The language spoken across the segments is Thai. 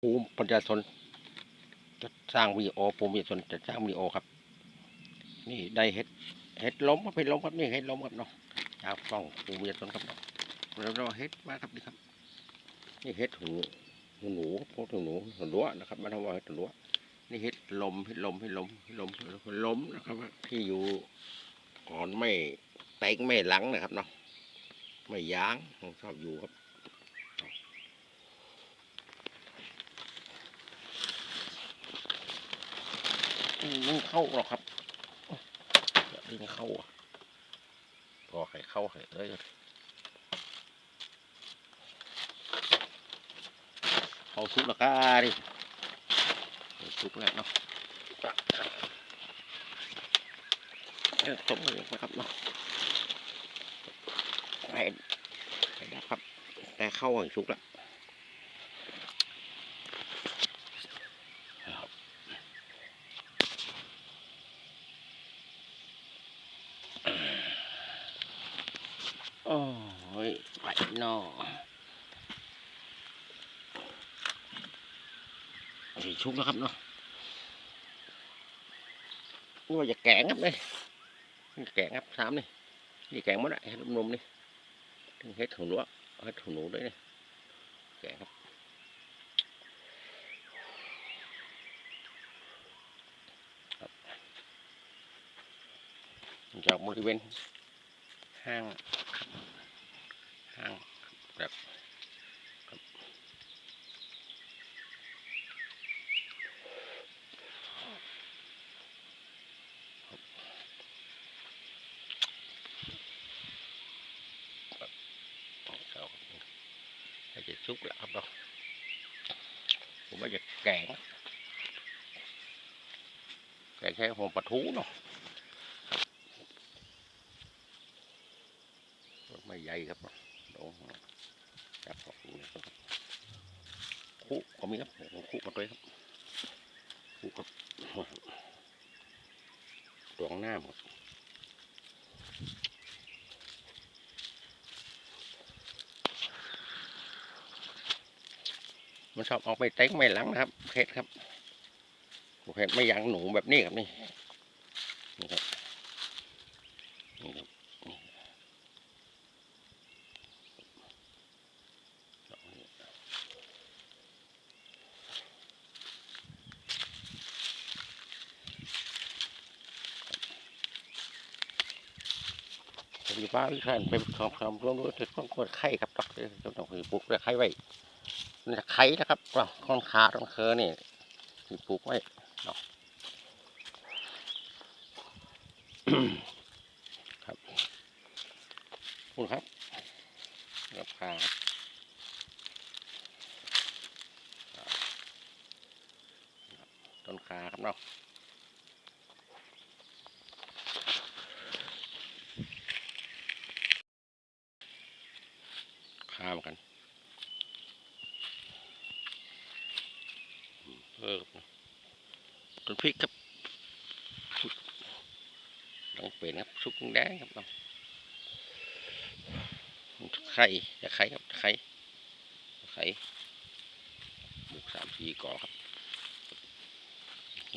ภูมิปัญญาชนจะสร้างวีโอภูมิปัญญาชนจะสร้างวีโอครับ นี่ได้เห็ดเห็ดล้มครับเห็ดล้มครับนี่เห็ดล้มครับเนาะจากกล้องภูมิปัญญาชนครับเนาะแล้วเราเห็ดมาครับนี่ครับ นี่เห็ดหูหูหนูครับพวกหูหนูหูล้วนะครับมันทำว่าเห็ดหูรั้วนี่เห็ดลมเห็ดลมเห็ดลมเห็ดลมเห็ดลมนะครับที่อยู่ก่อนไม่เต็งไม่หลังนะครับเนาะไม่ย้างชอบอยู่ครับ ดึงเข้าหรอกครับอย่าดึงเข้าอะพอไข่เข้าไข่เอ้ยเขาซุกและก้าดิซุกแล้วเนาะเอ้ยต้มเลยนะครับเนาะให้ให้ดับครับ แต่เข้าให้สุกแล้วครับ โอ้ยไหลนอ สีชุบนะครับเนาะนี่ว่าจะแกงครับเลยนี่แกงครับสามนี่นี่แกงหมดอะเห็ดนมๆนี่ถึงเห็ดถุงรั้วเห็ดถุงหนูด้วยนี่แกงครับครับจากบริเวณห้าง ห้างแบบครับครับครับ ให้จะซุกแล้วครับเนาะผมว่าจะแกงแกงแค่หัวปลาทูเนาะครับไม่ใหญ่ครับเนาะลงจับของครับคู่ก็มีครับคู่กันด้วยครับคู่กับดวงหน้าหมด มันชอบออกไปเต็งไม่หลังนะครับเพชรครับเพชรไม่ยั้งหนูแบบนี้ครับนี่นี่ครับนี่ครับผมอยู่บ้านที่ท่านเป็นคำคำร่วมด้วยถึงต้องกดไข่ครับดอกเตอร์ต้องคือปลูกด้วยไข่ไว้ นจะไข่นะครับก็ค่อนขาต้องเคอนี่ที่ปลูกไว้นะครับคุณครับรับคาต้นขาครับเนาะข้ามกันเออต้นพริกครับต้องเปลี่ยนครับสุกแดงครับเนาะไข่จะไข่ครับไข่ไข่บุกสามสี่ก่อครับ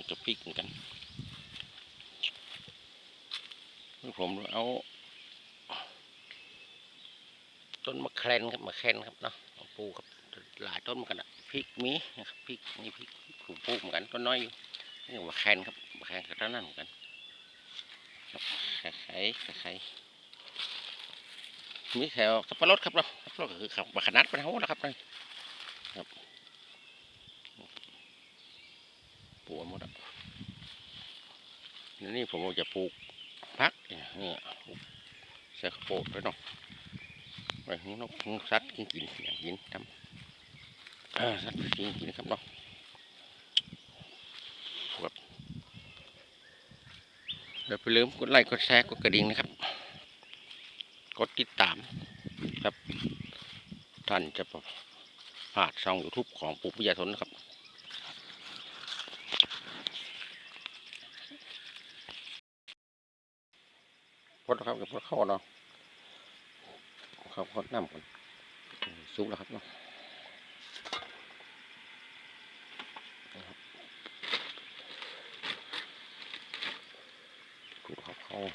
จะพริกเหมือนกันผมเอาต้นมะแครนครับมะแครนครับเนาะปลูกครับหลายต้นเหมือนกันอะพริกมีนะครับพริกนี่พริก ถูกปลูกเหมือนกันต้นน้อยอยู่นี่มะแคนครับแคนกับต้นนั้นเหมือนกันครับคล้ายๆคล้ายๆมีแถวสับปะรดครับเนาสับปะรดก็คือขับบขนาดเป็นเท่านะครับนี่ครับปลูกหมดอะนี่ผมจะปลูกพักนี่ใส่ข้าวโพดด้วยเนาะไว้ของนกของสัตว์กินกินอยางกินทำอ่าสัตว์กินกินครับเนาะครับ อย่าไปลืมกดไลค์กดแชร์กดกระดิ่งนะครับ กดติดตามครับ ท่านจะพลาดช่องยูทูบของปู่พิยาทนนะครับพดครับเดี๋ยวพดเข้าเนาะเขาเขาน้ำก่อนซุกแล้วครับเนาะ hồ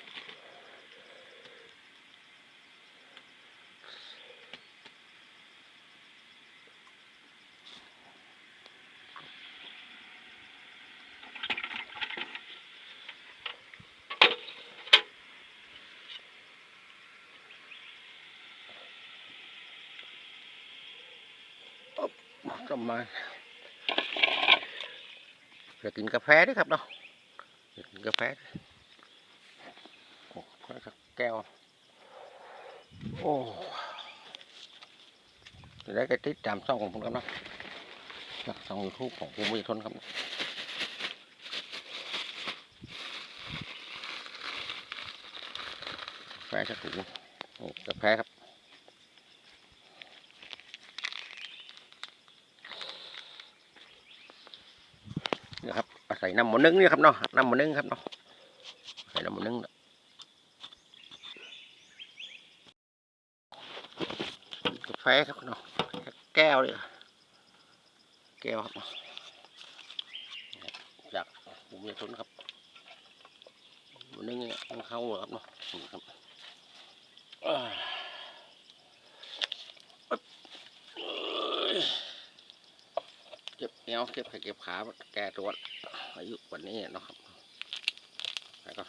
trong mai rồi kín cà phê đấy ครับ đâu kín cà phê đấy. ก้ว โอ้จะได้ก็ติดตามช่องของผมครับนาะจากช่องยูทูบของภูมิทนครับกาแฟสักถุงนี่กาแฟครับนี่ครับใส่น้ำหมูนึ่งนี่ครับเนาะน้ำหมูนึ่งครับเนาะใส่น้ำหมูนึ่งกา แฟครับเนาะแก้วเลยแก้วครับเนาะจากผมจะทนครับหมูนึ่งเนี่ยมันเข้าครับเนาะครับอ่าอึ๊บเอ้ยเจ็บเอวเจ็บขนเจ็บขาแก่ตัวอายุกวันนี้เนาะครับแล้วก็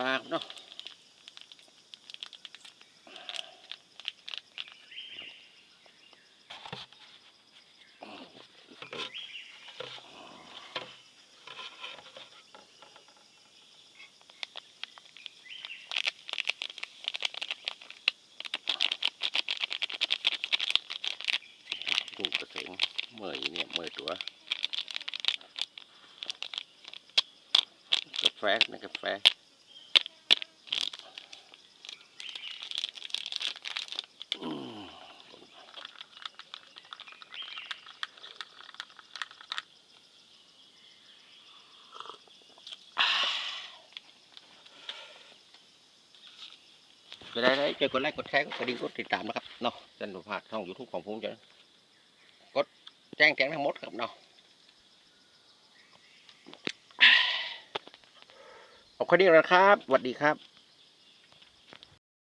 มีปลาครับเนาะกุ้งกระเสงเมื่อยเนี่ยเมื่อยตัว กาแฟนะกาแฟอืม จะได้เจอกดไลค์กดแชร์กดกระดิ่งกดติดตามนะครับเนาะจันทร์พาดช่องยูทูบของผมจะกดแจ้งแจ้งทั้งหมดครับเนาะเอบคุณดีนะครับสวัสดีครับ